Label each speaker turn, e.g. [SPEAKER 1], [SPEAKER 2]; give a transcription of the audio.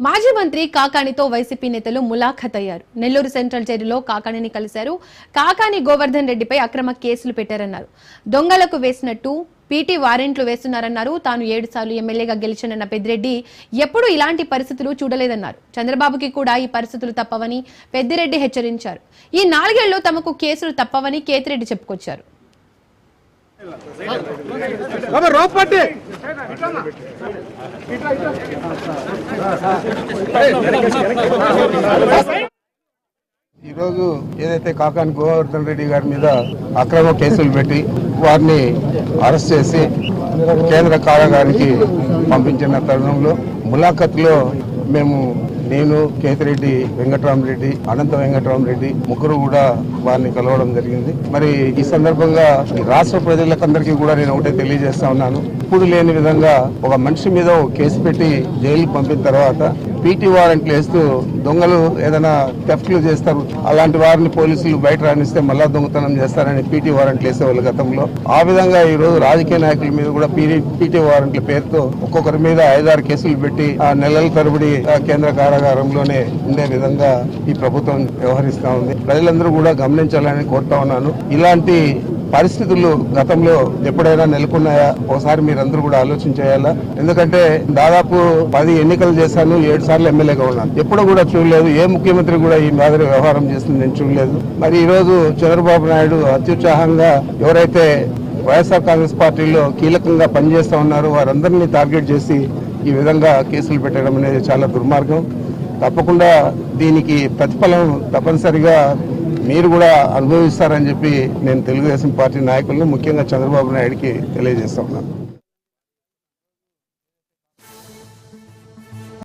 [SPEAKER 1] మాజీ మంత్రి కాకాణితో వైసీపీ నేతలు ములాఖత్ అయ్యారు నెల్లూరు సెంట్రల్ జైలులో కాకాణిని కలిశారు. కాకాణి గోవర్ధన్ రెడ్డిపై అక్రమ కేసులు పెట్టారన్నారు. దొంగలకు వేసినట్టు పీటీ వారెంట్లు వేస్తున్నారన్నారు. తాను ఏడు సార్లు ఎమ్మెల్యేగా గెలిచానన్న పెద్దిరెడ్డి ఎప్పుడూ ఇలాంటి పరిస్థితులు చూడలేదన్నారు. చంద్రబాబుకి కూడా ఈ పరిస్థితులు తప్పవని పెద్దిరెడ్డి హెచ్చరించారు. ఈ నాలుగేళ్ళు తమకు కేసులు తప్పవని కేతిరెడ్డి చెప్పుకొచ్చారు.
[SPEAKER 2] ఈరోజు ఏదైతే కాకాని గోవర్ధన్ రెడ్డి గారి మీద అక్రమ కేసులు పెట్టి వారిని అరెస్ట్ చేసి కేంద్ర కారాగారానికి పంపించిన తరుణంలో ములాఖత్లో మేము నేను కేతిరెడ్డి వెంకటరామరెడ్డి అనంత వెంకటరామరెడ్డి ముగ్గురు కూడా వారిని కలవడం జరిగింది. మరి ఈ సందర్భంగా రాష్ట్ర ప్రజలకందరికీ కూడా నేను ఒకటే తెలియజేస్తా ఉన్నాను. ఇప్పుడు లేని విధంగా ఒక మనిషి మీద ఒక కేసు పెట్టి జైలుకి పంపిన తర్వాత పీటీ వారెంట్లు వేస్తూ దొంగలు ఏదైనా టెఫ్ట్లు చేస్తారు అలాంటి వారిని పోలీసులు బయట రాణిస్తే మళ్ళా దొంగతనం చేస్తారని పీటీ వారెంట్లు వేసేవాళ్ళు గతంలో. ఆ విధంగా ఈ రోజు రాజకీయ నాయకుల మీద కూడా పీటీ వారెంట్ల పేరుతో ఒక్కొక్కరి మీద ఐదారు కేసులు పెట్టి ఆ నెలల తరబడి ఆ కేంద్ర కారాగారంలోనే ఉండే విధంగా ఈ ప్రభుత్వం వ్యవహరిస్తా ఉంది. ప్రజలందరూ కూడా గమనించాలని కోరుతా ఉన్నాను. ఇలాంటి పరిస్థితులు గతంలో ఎప్పుడైనా నెలకొన్నాయా? ఒకసారి మీరందరూ కూడా ఆలోచన చేయాలా ఎందుకంటే దాదాపు పది ఎన్నికలు చేశాను ఏడు సార్లు ఎమ్మెల్యేగా ఉన్నాను. ఎప్పుడు కూడా చూడలేదు. ఏ ముఖ్యమంత్రి కూడా ఈ మాదిరి వ్యవహారం చేస్తుంది నేను చూడలేదు. మరి ఈ రోజు చంద్రబాబు నాయుడు అత్యుత్సాహంగా ఎవరైతే వైఎస్ఆర్ కాంగ్రెస్ పార్టీలో కీలకంగా పనిచేస్తా ఉన్నారో వారందరినీ టార్గెట్ చేసి ఈ విధంగా కేసులు పెట్టడం అనేది చాలా దుర్మార్గం. తప్పకుండా దీనికి ప్రతిఫలం తప్పనిసరిగా మీరు కూడా అనుభవిస్తారని చెప్పి నేను తెలుగుదేశం పార్టీ నాయకులను ముఖ్యంగా చంద్రబాబు నాయుడికి తెలియజేస్తా ఉన్నాను.